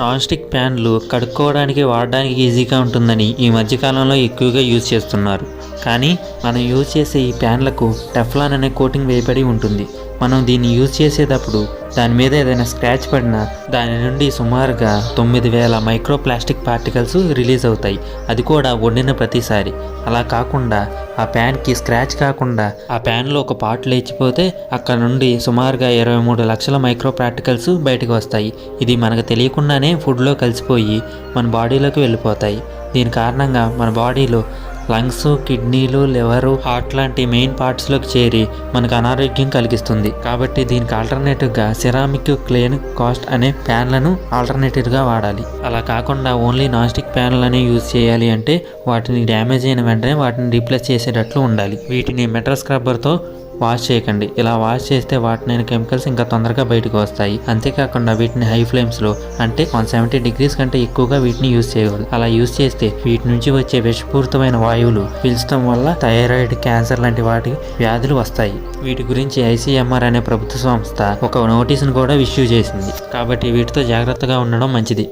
Non stick ప్యాన్లు కడుక్కోవడానికి వాడడానికి ఈజీగా ఉంటుందని ఈ మధ్యకాలంలో ఎక్కువగా యూజ్ చేస్తున్నారు. కానీ మనం యూజ్ చేసే ఈ ప్యాన్లకు టెఫ్లాన్ అనే కోటింగ్ వేయబడి ఉంటుంది. మనం దీన్ని యూజ్ చేసేటప్పుడు దాని మీద ఏదైనా స్క్రాచ్ పడినా దాని నుండి సుమారుగా తొమ్మిది వేల మైక్రో ప్లాస్టిక్ పార్టికల్స్ రిలీజ్ అవుతాయి. అది కూడా వండిన ప్రతిసారి. అలా కాకుండా ఆ ప్యాన్కి స్క్రాచ్ కాకుండా ఆ ప్యాన్లో ఒక పార్ట్ లేచిపోతే అక్కడ నుండి సుమారుగా ఇరవై మూడు లక్షల మైక్రో పార్టికల్స్ బయటకు వస్తాయి. ఇది మనకు తెలియకుండానే ఫుడ్లో కలిసిపోయి మన బాడీలోకి వెళ్ళిపోతాయి. దీని కారణంగా మన బాడీలో లంగ్స్ కిడ్నీలు లివరు హార్ట్ లాంటి మెయిన్ పార్ట్స్లోకి చేరి మనకు అనారోగ్యం కలిగిస్తుంది. కాబట్టి దీనికి ఆల్టర్నేటివ్గా సిరామిక్ క్లేన్ కాస్ట్ అనే ప్యాన్లను ఆల్టర్నేటివ్గా వాడాలి. అలా కాకుండా ఓన్లీ నాన్ స్టిక్ ప్యాన్లనే యూజ్ చేయాలి అంటే వాటిని డ్యామేజ్ అయిన వెంటనే వాటిని రీప్లేస్ చేసేటట్లు ఉండాలి. వీటిని మెటల్ స్క్రబ్బర్తో వాష్ చేయకండి. ఇలా వాష్ చేస్తే వాటిని కెమికల్స్ ఇంకా తొందరగా బయటకు వస్తాయి. అంతేకాకుండా వీటిని హై ఫ్లేమ్స్లో అంటే వన్ సెవెంటీ డిగ్రీస్ కంటే ఎక్కువగా వీటిని యూజ్ చేయకూడదు. అలా యూజ్ చేస్తే వీటి నుంచి వచ్చే విషపూరితమైన వాయువులు పీల్చడం వల్ల థైరాయిడ్ క్యాన్సర్ లాంటి వాటి వ్యాధులు వస్తాయి. వీటి గురించి ఐసీఎంఆర్ అనే ప్రభుత్వ సంస్థ ఒక నోటీసును కూడా ఇష్యూ చేసింది. కాబట్టి వీటితో జాగ్రత్తగా ఉండడం మంచిది.